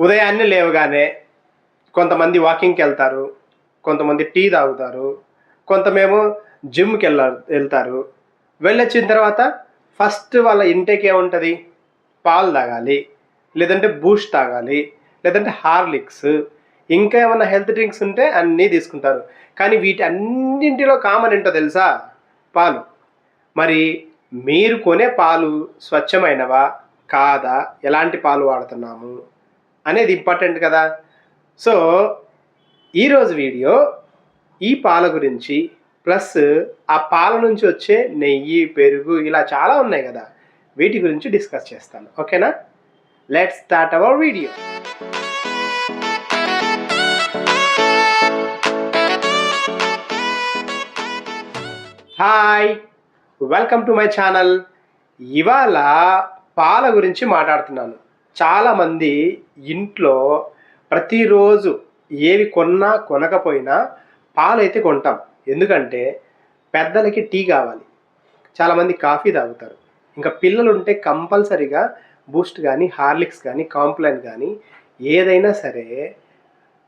ఉదయాన్నే లేవగానే కొంతమంది వాకింగ్కి వెళ్తారు కొంతమంది టీ తాగుతారు కొంతమేమో జిమ్కి వెళ్ళ వెళ్తారు. వెళ్ళొచ్చిన తర్వాత ఫస్ట్ వాళ్ళ ఇంటేక్ ఏముంటుంది? పాలు తాగాలి లేదంటే బూస్ట్ తాగాలి లేదంటే హార్లిక్స్ ఇంకా ఏమైనా హెల్త్ డ్రింక్స్ ఉంటే అన్నీ తీసుకుంటారు. కానీ వీటి అన్నింటిలో కామన్ ఏంటో తెలుసా? పాలు. మరి మీరు కొనే పాలు స్వచ్ఛమైనవా? కాదా? ఎలాంటి పాలు వాడుతున్నాము? అనేది ఇంపార్టెంట్ కదా. సో ఈరోజు వీడియో ఈ పాల గురించి ప్లస్ ఆ పాల నుంచి వచ్చే నెయ్యి పెరుగు ఇలా చాలా ఉన్నాయి కదా. వీటి గురించి డిస్కస్ చేస్తాను. ఓకేనా let start our video hi welcome to my channel ఇవాళ పాల గురించి మాట్లాడుతున్నాను. చాలామంది ఇంట్లో ప్రతిరోజు ఏవి కొన్నా కొనకపోయినా పాలైతే కొంటాం. ఎందుకంటే పెద్దలకి టీ కావాలి. చాలామంది కాఫీ తాగుతారు. ఇంకా పిల్లలు ఉంటే కంపల్సరీగా బూస్ట్ కానీ హార్లిక్స్ కానీ కాంప్లైన్ కానీ ఏదైనా సరే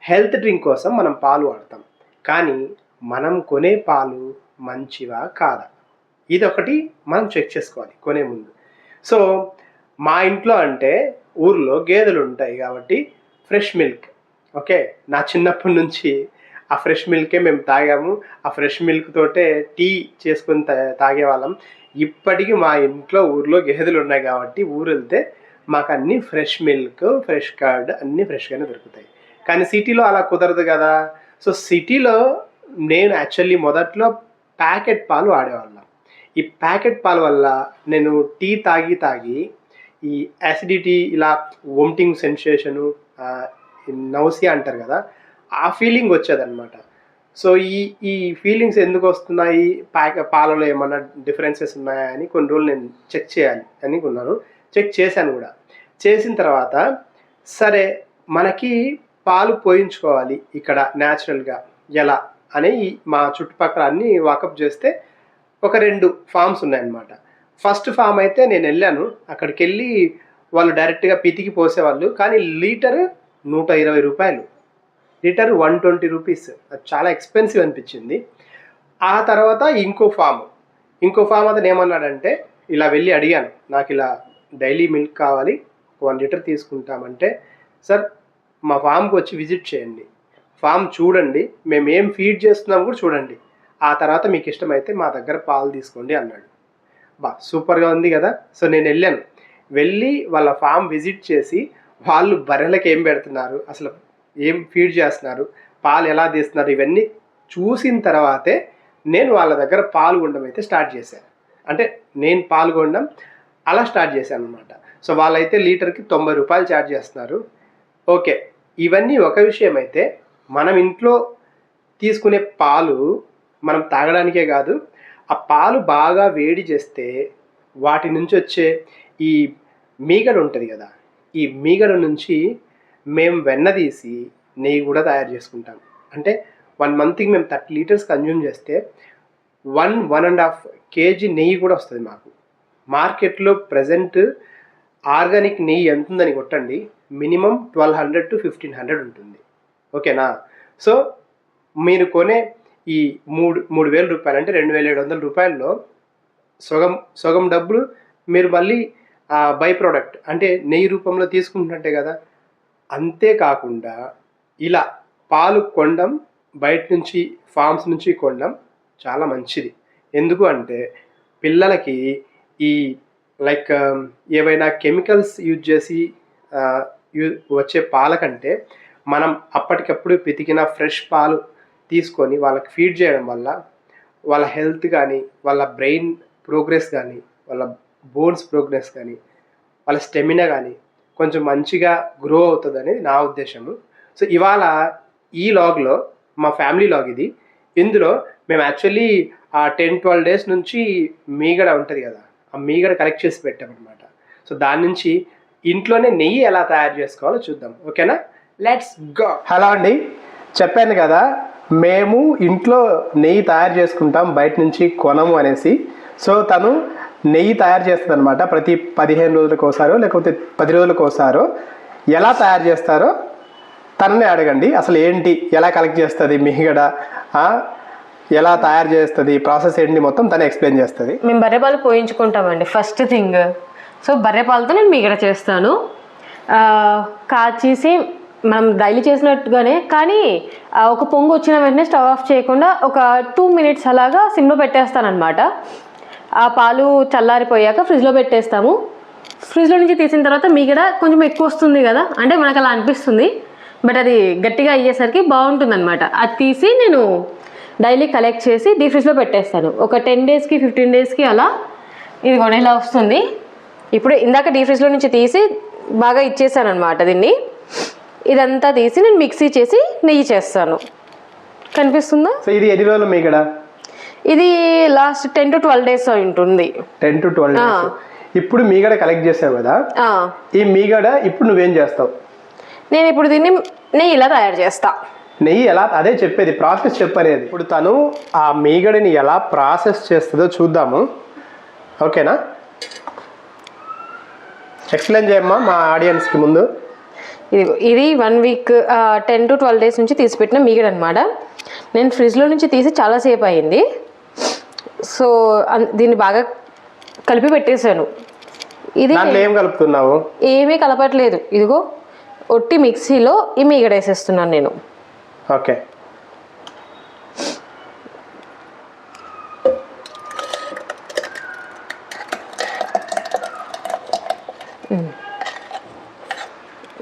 హెల్త్ డ్రింక్ కోసం మనం పాలు వాడతాం. కానీ మనం కొనే పాలు మంచివా కాదా? ఇదొకటి మనం చెక్ చేసుకోవాలి కొనే ముందు. సో మా ఇంట్లో అంటే ఊర్లో గేదెలు ఉంటాయి కాబట్టి ఫ్రెష్ మిల్క్. ఓకే? నా చిన్నప్పటి నుంచి ఆ ఫ్రెష్ మిల్కే మేము తాగాము. ఆ ఫ్రెష్ మిల్క్ తోటే టీ చేసుకొని తా- తాగేవాళ్ళం. ఇప్పటికీ మా ఇంట్లో ఊర్లో గేదెలు ఉన్నాయి కాబట్టి ఊరు వెళ్తే మాకు అన్ని ఫ్రెష్ మిల్క్ ఫ్రెష్ కర్డ్ అన్నీ ఫ్రెష్గానే దొరుకుతాయి. కానీ సిటీలో అలా కుదరదు కదా. సో సిటీలో నేను యాక్చువల్లీ మొదట్లో ప్యాకెట్ పాలు వాడేవాళ్ళం. ఈ ప్యాకెట్ పాలు వల్ల నేను టీ తాగి తాగి ఈ యాసిడిటీ ఇలా వొమిటింగ్ సెన్సేషను నౌసియా అంటారు కదా ఆ ఫీలింగ్ వచ్చేదన్నమాట. సో ఈ ఈ ఫీలింగ్స్ ఎందుకు వస్తున్నాయి? ప్యాక్ పాలలో ఏమన్నా డిఫరెన్సెస్ ఉన్నాయా అని కొన్ని రోజులు నేను చెక్ చేయాలి అని కొన్నాను చెక్ చేశాను కూడా. చేసిన తర్వాత సరే మనకి పాలు పోయించుకోవాలి ఇక్కడ న్యాచురల్గా ఎలా? అని మా చుట్టుపక్కల అన్ని వాకప్ చేస్తే ఒక రెండు ఫామ్స్ ఉన్నాయన్నమాట. ఫస్ట్ ఫామ్ అయితే నేను వెళ్ళాను. అక్కడికి వెళ్ళి వాళ్ళు డైరెక్ట్గా పితికి పోసేవాళ్ళు. కానీ లీటర్ నూట ఇరవై రూపాయలు. Litre one twenty rupees. అది చాలా ఎక్స్పెన్సివ్ అనిపించింది. ఆ తర్వాత ఇంకో ఫామ్. ఇంకో ఫామ్ అతను ఏమన్నాడంటే ఇలా వెళ్ళి అడిగాను. నాకు ఇలా డైలీ మిల్క్ కావాలి. వన్ లీటర్ తీసుకుంటామంటే సార్ మా ఫామ్కి వచ్చి విజిట్ చేయండి. ఫామ్ చూడండి. మేము ఏం ఫీడ్ చేస్తున్నాం కూడా చూడండి. ఆ తర్వాత మీకు ఇష్టమైతే మా దగ్గర పాలు తీసుకోండి అన్నాడు. బా సూపర్గా ఉంది కదా. సో నేను వెళ్ళాను. వెళ్ళి వాళ్ళ ఫామ్ విజిట్ చేసి వాళ్ళు బర్రెలకు ఏం పెడుతున్నారు అసలు ఏం ఫీడ్ చేస్తున్నారు పాలు ఎలా తీస్తున్నారు ఇవన్నీ చూసిన తర్వాతే నేను వాళ్ళ దగ్గర పాలు కొనడం అయితే స్టార్ట్ చేశాను అంటే నేను పాల్గొనడం అలా స్టార్ట్ చేశాను అనమాట సో వాళ్ళైతే లీటర్కి తొంభై రూపాయలు ఛార్జ్ చేస్తున్నారు. ఓకే ఇవన్నీ ఒక విషయం అయితే మనం ఇంట్లో తీసుకునే పాలు మనం తాగడానికే కాదు ఆ పాలు బాగా వేడి చేస్తే వాటి నుంచి వచ్చే ఈ మీగడ ఉంటుంది కదా ఈ మీగడ నుంచి మేము వెన్న తీసి నెయ్యి కూడా తయారు చేసుకుంటాం. అంటే వన్ మంత్కి మేము థర్టీ లీటర్స్ కన్జ్యూమ్ చేస్తే one one and half kg నెయ్యి కూడా వస్తుంది మాకు. మార్కెట్లో ప్రజెంట్ ఆర్గానిక్ నెయ్యి ఎంత ఉందని కొట్టండి minimum twelve hundred to fifteen hundred ఉంటుంది. ఓకేనా? సో మీరు కొనే ఈ మూడు మూడు వేల రూపాయలు అంటే రెండు వేల ఏడు వందల రూపాయల్లో సగం సగం డబ్బులు మీరు మళ్ళీ బై ప్రోడక్ట్ అంటే నెయ్యి రూపంలో తీసుకుంటున్నట్టే కదా. అంతేకాకుండా ఇలా పాలు కొనడం బయట నుంచి ఫార్మ్స్ నుంచి కొనడం చాలా మంచిది. ఎందుకు అంటే పిల్లలకి ఈ లైక్ ఏవైనా కెమికల్స్ యూజ్ చేసి యూ- వచ్చే పాల కంటే మనం అప్పటికప్పుడు పితికిన ఫ్రెష్ పాలు తీసుకొని వాళ్ళకి ఫీడ్ చేయడం వల్ల వాళ్ళ హెల్త్ కానీ వాళ్ళ బ్రెయిన్ ప్రోగ్రెస్ కానీ వాళ్ళ బోన్స్ ప్రోగ్రెస్ కానీ వాళ్ళ స్టెమినా కానీ కొంచెం మంచిగా గ్రో అవుతుంది అనేది నా ఉద్దేశము. సో ఇవాళ ఈ లాగ్లో మా ఫ్యామిలీ లాగ్ ఇది. ఇందులో మేము యాక్చువల్లీ ఆ టెన్ ట్వెల్వ్ డేస్ నుంచి మీగడ ఉంటుంది కదా ఆ మీగడ కలెక్ట్ చేసి పెట్టామన్నమాట సో దాని నుంచి ఇంట్లోనే నెయ్యి ఎలా తయారు చేసుకోవాలో చూద్దాం. ఓకేనా లెట్స్ గో హలో అండి. చెప్పాను కదా మేము ఇంట్లో నెయ్యి తయారు చేసుకుంటాం బయట నుంచి కొనము అనేసి. సో తను నెయ్యి తయారు చేస్తుంది అనమాట ప్రతి పదిహేను రోజులకు ఒకసారో లేకపోతే పది రోజులకు ఒకసారో. ఎలా తయారు చేస్తారో తననే అడగండి. అసలు ఏంటి? ఎలా కలెక్ట్ చేస్తుంది? మిహిగడ ఎలా తయారు చేస్తుంది? ప్రాసెస్ ఏంటి? మొత్తం తను ఎక్స్ప్లెయిన్ చేస్తుంది. మేము బర్రెపాలు పోయించుకుంటామండి ఫస్ట్ థింగ్ సో బర్రెపాలతో నేను మిగడ చేస్తాను. కాచేసి మనం డైలీ చేసినట్టుగానే కానీ ఒక పొంగు వచ్చిన వెంటనే స్టవ్ ఆఫ్ చేయకుండా ఒక టూ మినిట్స్ అలాగా సిమ్లో పెట్టేస్తానమాట ఆ పాలు చల్లారిపోయాక ఫ్రిడ్జ్లో పెట్టేస్తాము. ఫ్రిడ్జ్లో నుంచి తీసిన తర్వాత మీగడ కొంచెం ఎక్కువ వస్తుంది కదా అంటే మనకు అలా అనిపిస్తుంది. బట్ అది గట్టిగా అయ్యేసరికి బాగుంటుంది అనమాట అది తీసి నేను డైలీ కలెక్ట్ చేసి డీ ఫ్రిడ్జ్లో పెట్టేస్తాను. ఒక టెన్ డేస్కి ఫిఫ్టీన్ డేస్కి అలా ఇది కొనేలా వస్తుంది. ఇప్పుడు ఇందాక డీ ఫ్రిడ్జ్లో నుంచి తీసి బాగా ఇచ్చేసాను అనమాట దీన్ని. ఇదంతా తీసి నేను మిక్సీ చేసి నెయ్యి చేస్తాను. కనిపిస్తుందా? సో ఇది ఎన్ని రోజులు మీగడ ఇది last ten to twelve days ఉంటుంది టెన్ టు ట్వెల్వ్ ఇప్పుడు మీగడ కలెక్ట్ చేసావు కదా? ఈ మీగడ ఇప్పుడు నువ్వేం చేస్తావు? నేను ఇప్పుడు దీన్ని నెయ్యి ఇలా తయారు చేస్తా. నెయ్యి ఎలా అదే చెప్పేది ప్రాసెస్ చెప్పనేది. ఇప్పుడు తను ఆ మీగడని ఎలా ప్రాసెస్ చేస్తుందో చూద్దాము. ఓకేనా? ఎక్స్ప్లెయిన్ చేయమ్మా మా ఆడియన్స్కి ముందు. ఇది ఇది one week ten to twelve days నుంచి తీసిపెట్టిన మీగడ అనమాట నేను ఫ్రిడ్జ్లో నుంచి తీసి చాలాసేపు అయింది. సో దీన్ని బాగా కలిపి పెట్టేశాను. ఇది ఏం కలుపుతున్నావు? ఏమీ కలపట్లేదు. ఇదిగో ఒట్టి మిక్సీలో ఈ మీగడ వేసేస్తున్నాను నేను. ఓకే.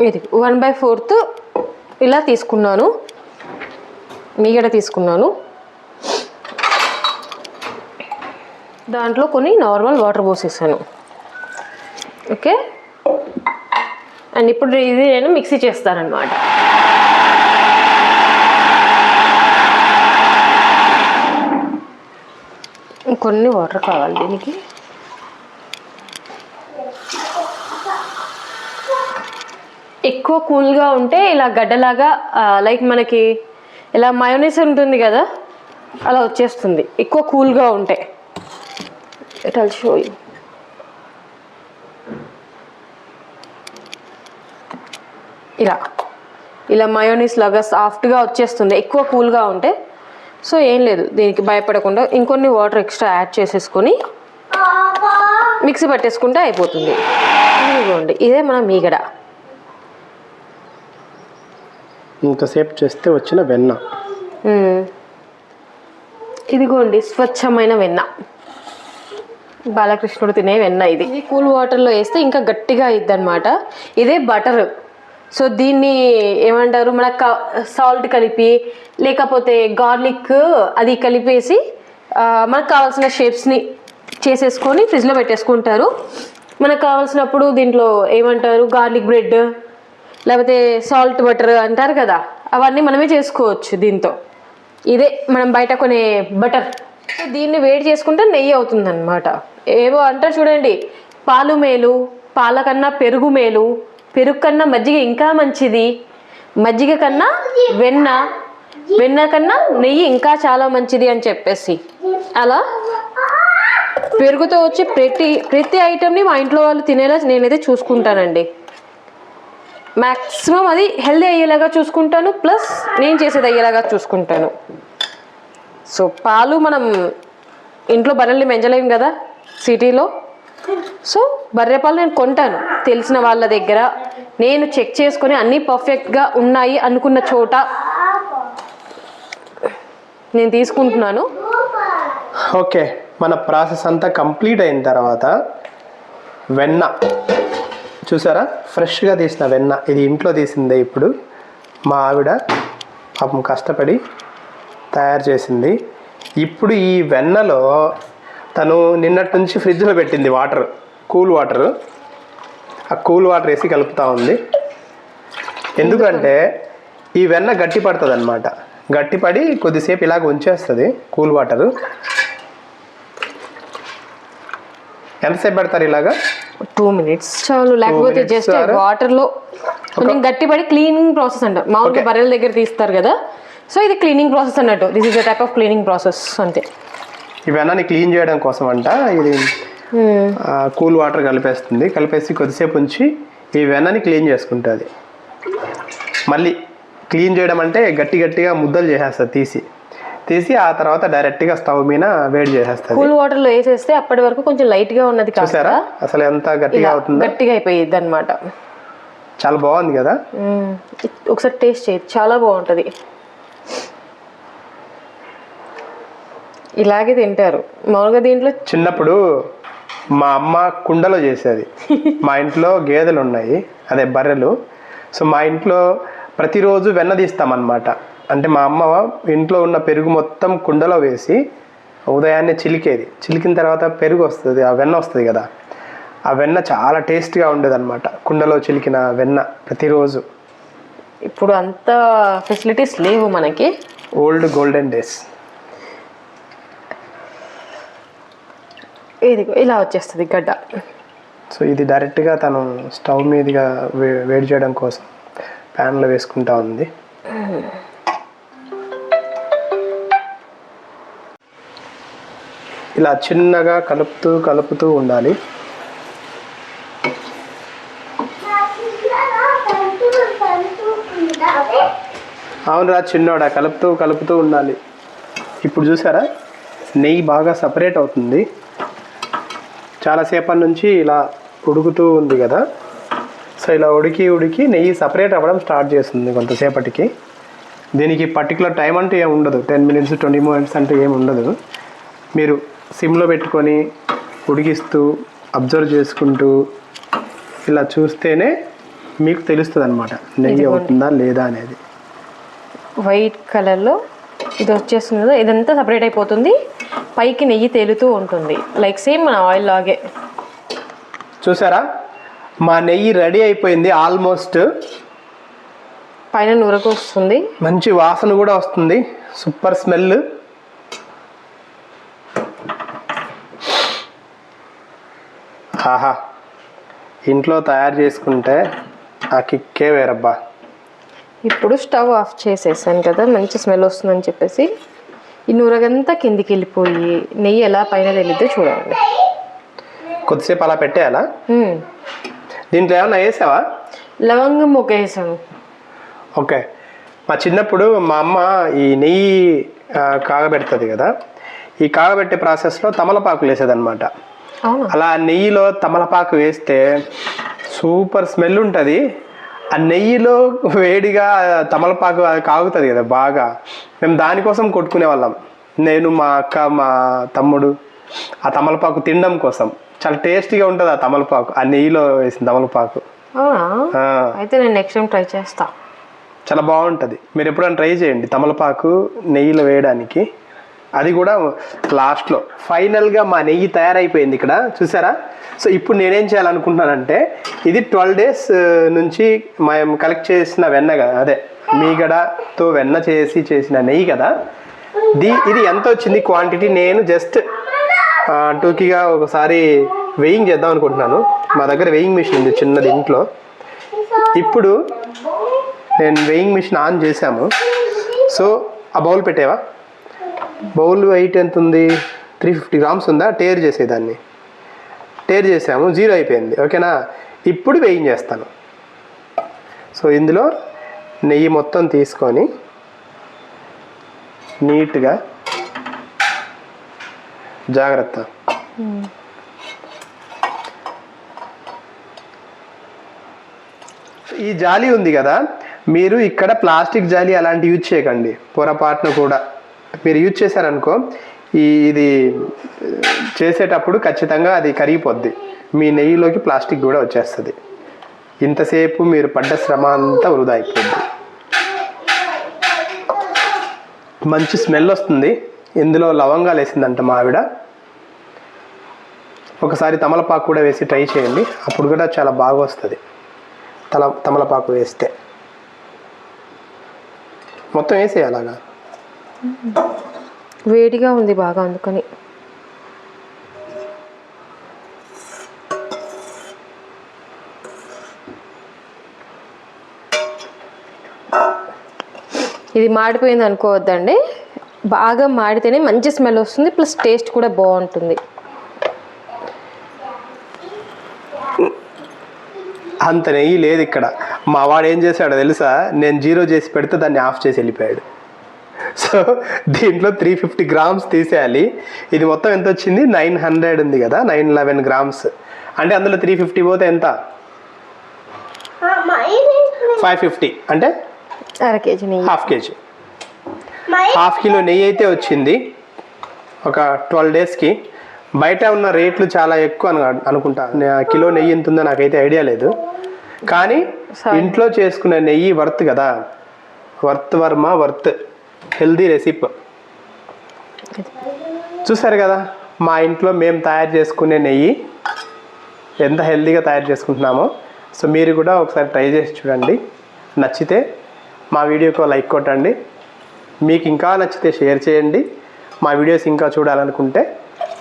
ఇది వన్ బై ఫోర్త్ ఇలా తీసుకున్నాను. మీగడ తీసుకున్నాను. దాంట్లో కొన్ని నార్మల్ వాటర్ పోసేసాను. ఓకే? అండ్ ఇప్పుడు ఇది నేను మిక్సీ చేస్తానన్నమాట. కొన్ని వాటర్ కావాలి దీనికి. ఎక్కువ కూల్గా ఉంటే ఇలా గడ్డలాగా లైక్ మనకి ఇలా మయోనీస్ ఉంటుంది కదా అలా వచ్చేస్తుంది. ఎక్కువ కూల్గా ఉంటే. ఇట్ ఆల్ షో యూ ఇలా. ఇలా మయోనీస్ లాగా సాఫ్ట్గా వచ్చేస్తుంది. ఎక్కువ కూల్గా ఉంటే. సో ఏం లేదు. దీనికి భయపడకుండా ఇంకొన్ని వాటర్ ఎక్స్ట్రా యాడ్ చేసేసుకొని మిక్సీ పట్టేసుకుంటే అయిపోతుంది. ఇదిగోండి. ఇదే మన మీగడ. ఇంతసేపు చేస్తే వచ్చిన వెన్న. ఇదిగోండి స్వచ్ఛమైన వెన్న. బాలకృష్ణుడు తినే వెన్న ఇది. ఇది కూల్ వాటర్లో వేస్తే ఇంకా గట్టిగా అయింది అనమాట ఇదే బటర్. సో దీన్ని ఏమంటారు మన సాల్ట్ కలిపి లేకపోతే గార్లిక్ అది కలిపేసి మనకు కావాల్సిన షేప్స్ని చేసేసుకొని ఫ్రిడ్జ్లో పెట్టేసుకుంటారు. మనకు కావాల్సినప్పుడు దీంట్లో ఏమంటారు గార్లిక్ బ్రెడ్ లేకపోతే సాల్ట్ బటర్ అంటారు కదా అవన్నీ మనమే చేసుకోవచ్చు దీంతో. ఇదే మనం బయట కొనే బటర్. సో దీన్ని వేడి చేసుకుంటే నెయ్యి అవుతుంది అనమాట ఏవో అంటారు చూడండి పాలు మేలు పాల కన్నా పెరుగు మేలు పెరుగు కన్నా మజ్జిగ ఇంకా మంచిది. మజ్జిగ కన్నా వెన్న వెన్న కన్నా నెయ్యి ఇంకా చాలా మంచిది అని చెప్పేసి. అలా పెరుగుతో వచ్చే ప్రతి ప్రతి ఐటెంని మా ఇంట్లో వాళ్ళు తినేలా నేనైతే చూసుకుంటానండి. మ్యాక్సిమం అది హెల్దీ అయ్యేలాగా చూసుకుంటాను ప్లస్ నేను చేసేది అయ్యేలాగా చూసుకుంటాను. సో పాలు మనం ఇంట్లో బర్రెల్ని పెంచలేం కదా సిటీలో. సో బర్రె పాలు నేను కొంటాను. తెలిసిన వాళ్ళ దగ్గర నేను చెక్ చేసుకొని అన్నీ పర్ఫెక్ట్గా ఉన్నాయి అనుకున్న చోట నేను తీసుకుంటున్నాను. ఓకే మన ప్రాసెస్ అంతా కంప్లీట్ అయిన తర్వాత వెన్న. చూసారా? ఫ్రెష్గా తీసిన వెన్న. ఇది ఇంట్లో తీసిందే ఇప్పుడు. మా ఆవిడ పాపం కష్టపడి తయారు చేసింది. ఇప్పుడు ఈ వెన్నలో తను నిన్నటి నుంచి ఫ్రిడ్జ్లో పెట్టింది వాటర్ కూల్ వాటర్. ఆ కూల్ వాటర్ వేసి కలుపుతూ ఉంది. ఎందుకంటే ఈ వెన్న గట్టి పడుతుంది అనమాట గట్టిపడి కొద్దిసేపు ఇలాగ ఉంచేస్తుంది కూల్ వాటర్. ఎంతసేపు పెడతారు ఇలాగా? Two minutes. చాలు లేకపోతే జస్ట్ చాలు. వాటర్లో కొంచెం గట్టిపడి క్లీనింగ్ ప్రాసెస్ అంటారు మామూలుగా. బర్రెల దగ్గర తీస్తారు కదా. సో ఇది క్లీనింగ్ ప్రాసెస్ అన్నట్టు. This is the type of cleaning process అంతే. ఈ వెన్నని క్లీన్ చేయడం కోసం అంట. ఇది కూల్ వాటర్ కలిపేస్తుంది. కలిపేసి కొద్దిసేపు ఉంచి ఈ వెన్నని క్లీన్ చేసుకుంటుంది. మళ్ళీ క్లీన్ చేయడం అంటే గట్టి గట్టిగా ముద్దలు చేసేస్తుంది తీసి. తీసి ఆ తర్వాత డైరెక్ట్గా స్టవ్ మీద వేడి చేసేస్తుంది. కూల్ వాటర్లో వేసేస్తే అప్పటి వరకు కొంచెం లైట్గా ఉన్నది చూసారా? అసలు ఎంత గట్టిగా అవుతుందో. గట్టిగా అయిపోయింది అనమాట చాలా బాగుంది కదా? ఒకసారి టేస్ట్ చేయదు చాలా బాగుంటది. ఇలాగే తింటారు. మామూలుగా దీంట్లో చిన్నప్పుడు మా అమ్మ కుండలో చేసేది. మా ఇంట్లో గేదెలు ఉన్నాయి అదే బర్రెలు. సో మా ఇంట్లో ప్రతిరోజు వెన్న తీస్తామన్నమాట. అంటే మా అమ్మ ఇంట్లో ఉన్న పెరుగు మొత్తం కుండలో వేసి ఉదయాన్నే చిలికేది. చిలికిన తర్వాత పెరుగు వస్తుంది ఆ వెన్న వస్తుంది కదా. ఆ వెన్న చాలా టేస్ట్గా ఉండేది అనమాట కుండలో చిలికిన వెన్న ప్రతిరోజు. ఇప్పుడు అంత ఫెసిలిటీస్ లేవు మనకి. Old golden days. ఇదిగో ఇలా వచ్చేస్తుంది గడ్డ. సో ఇది డైరెక్ట్గా తను స్టవ్ మీదుగా వే వేడి చేయడం కోసం ప్యాన్లో వేసుకుంటా ఉంది. ఇలా చిన్నగా కలుపుతూ కలుపుతూ ఉండాలి. అవునురా చిన్నోడా కలుపుతూ కలుపుతూ ఉండాలి. ఇప్పుడు చూసారా? నెయ్యి బాగా సపరేట్ అవుతుంది. చాలాసేపటి నుంచి ఇలా ఉడుకుతూ ఉంది కదా. సో ఇలా ఉడికి ఉడికి నెయ్యి సపరేట్ అవ్వడం స్టార్ట్ చేస్తుంది కొంతసేపటికి. దీనికి పర్టికులర్ టైం అంటూ ఏమి ఉండదు. టెన్ మినిట్స్ ట్వంటీ మినిట్స్ అంటూ ఏమి ఉండదు. మీరు సిమ్లో పెట్టుకొని ఉడికిస్తూ అబ్జర్వ్ చేసుకుంటూ ఇలా చూస్తేనే మీకు తెలుస్తుంది అనమాట నెయ్యి అవుతుందా లేదా అనేది. వైట్ కలర్లో ఇది వచ్చేస్తుంది కదా ఇదంతా సపరేట్ అయిపోతుంది. పైకి నెయ్యి తేలుతూ ఉంటుంది. లైక్ సేమ్ మన ఆయిల్ లాగే. చూసారా? మా నెయ్యి రెడీ అయిపోయింది ఆల్మోస్ట్. పైన నూరకు వస్తుంది మంచి వాసన కూడా వస్తుంది. Super smell. ఆహా. ఇంట్లో తయారు చేసుకుంటే ఆ కిక్కే వేరబ్బా. ఇప్పుడు స్టవ్ ఆఫ్ చేసేసాను కదా మంచి స్మెల్ వస్తుందని చెప్పేసి ఈ నూరగంతా కిందికి వెళ్ళిపోయి నెయ్యి ఎలా పైన తెలిద్దో చూడండి. కొద్దిసేపు అలా పెట్టేయాలా. దీంట్లో ఏమన్నా వేసావా? లవంగం మొక్క వేసాను. ఓకే. మా చిన్నప్పుడు మా అమ్మ ఈ నెయ్యి కాగబెడుతుంది కదా ఈ కాగబెట్టే ప్రాసెస్లో తమలపాకులు వేసేదన్నమాట. అలా నెయ్యిలో తమలపాకు వేస్తే సూపర్ స్మెల్ ఉంటుంది. ఆ నెయ్యిలో వేడిగా తమలపాకు అది కాగుతుంది కదా బాగా. మేము దానికోసం కొట్టుకునే వాళ్ళం. నేను మా అక్క మా తమ్ముడు ఆ తమలపాకు తినడం కోసం. చాలా టేస్టీగా ఉంటుంది ఆ తమలపాకు. ఆ నెయ్యిలో వేసిన తమలపాకు. అయితే నేను నెక్స్ట్ టైం ట్రై చేస్తా. చాలా బాగుంటుంది. మీరు ఎప్పుడైనా ట్రై చేయండి తమలపాకు నెయ్యిలో వేయడానికి. అది కూడా లాస్ట్లో. ఫైనల్గా మా నెయ్యి తయారైపోయింది ఇక్కడ. చూసారా? సో ఇప్పుడు నేనేం చేయాలనుకుంటున్నానంటే ఇది ట్వెల్వ్ డేస్ నుంచి మేము కలెక్ట్ చేసిన వెన్న కదా అదే మీగడతో వెన్న చేసి చేసిన నెయ్యి కదా. దీ ఇది ఎంత వచ్చింది క్వాంటిటీ? నేను జస్ట్ టూకీగా ఒకసారి వెయింగ్ చేద్దాం అనుకుంటున్నాను. మా దగ్గర వెయింగ్ మిషన్ ఉంది చిన్నది ఇంట్లో. ఇప్పుడు నేను వెయింగ్ మిషన్ ఆన్ చేశాము. సో ఆ బౌల్ పెట్టేవా? బౌల్ వెయిట్ ఎంత ఉంది త్రీ ఫిఫ్టీ గ్రామ్స్ ఉందా? టేర్ చేసేదాన్ని. టేర్ చేసాము జీరో అయిపోయింది. ఓకేనా? ఇప్పుడు వెయింగ్ చేస్తాను. సో ఇందులో నెయ్యి మొత్తం తీసుకొని నీట్గా జాగ్రత్త. ఈ జాలి ఉంది కదా? మీరు ఇక్కడ ప్లాస్టిక్ జాలి అలాంటి యూజ్ చేయకండి. పొరపాటున కూడా. మీరు యూజ్ చేశారనుకో ఈ ఇది చేసేటప్పుడు ఖచ్చితంగా అది కరిగిపోద్ది. మీ నెయ్యిలోకి ప్లాస్టిక్ కూడా వచ్చేస్తుంది. ఇంతసేపు మీరు పడ్డ శ్రమ అంతా వృధా అయిపోద్ది. మంచి స్మెల్ వస్తుంది. ఇందులో లవంగాలు వేసిందంట మా ఆవిడ. ఒకసారి తమలపాకు కూడా వేసి ట్రై చేయండి. అప్పుడు కూడా చాలా బాగా వస్తుంది. తల తమలపాకు వేస్తే. మొత్తం వేసేయాలగా వేడిగా ఉంది బాగా అందుకని. ఇది మాడిపోయింది అనుకోవద్దండి. బాగా మాడితేనే మంచి స్మెల్ వస్తుంది ప్లస్ టేస్ట్ కూడా బాగుంటుంది. అంత నెయ్యి లేదు ఇక్కడ. మా వాడు ఏం చేశాడో తెలుసా? నేను జీరో చేసి పెడితే దాన్ని ఆఫ్ చేసి వెళ్ళిపోయాడు. సో దీంట్లో త్రీ ఫిఫ్టీ గ్రామ్స్ తీసేయాలి. ఇది మొత్తం ఎంత వచ్చింది? నైన్ హండ్రెడ్ ఉంది కదా నైన్ లెవెన్ గ్రామ్స్ అంటే అందులో త్రీ ఫిఫ్టీ పోతే ఎంత? ఫైవ్ ఫిఫ్టీ అంటే? అర kg half kg. Half kilo నెయ్యి అయితే వచ్చింది. ఒక ట్వెల్వ్ డేస్కి బయట ఉన్న రేట్లు చాలా ఎక్కువ అను అనుకుంటా. కిలో నెయ్యి ఎంత ఉందో నాకైతే ఐడియా లేదు. కానీ ఇంట్లో చేసుకునే నెయ్యి వర్త్ కదా. వర్త్ వర్మ వర్త్ హెల్దీ రెసిప్ చూసారు కదా మా ఇంట్లో మేము తయారు చేసుకునే నెయ్యి ఎంత హెల్దీగా తయారు చేసుకుంటున్నామో. సో మీరు కూడా ఒకసారి ట్రై చేసి చూడండి. నచ్చితే మా వీడియోకి లైక్ కొట్టండి. మీకు ఇంకా నచ్చితే షేర్ చేయండి. మా వీడియోస్ ఇంకా చూడాలనుకుంటే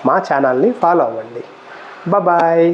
మా ఛానల్ని ఫాలో అవ్వండి. బాయ్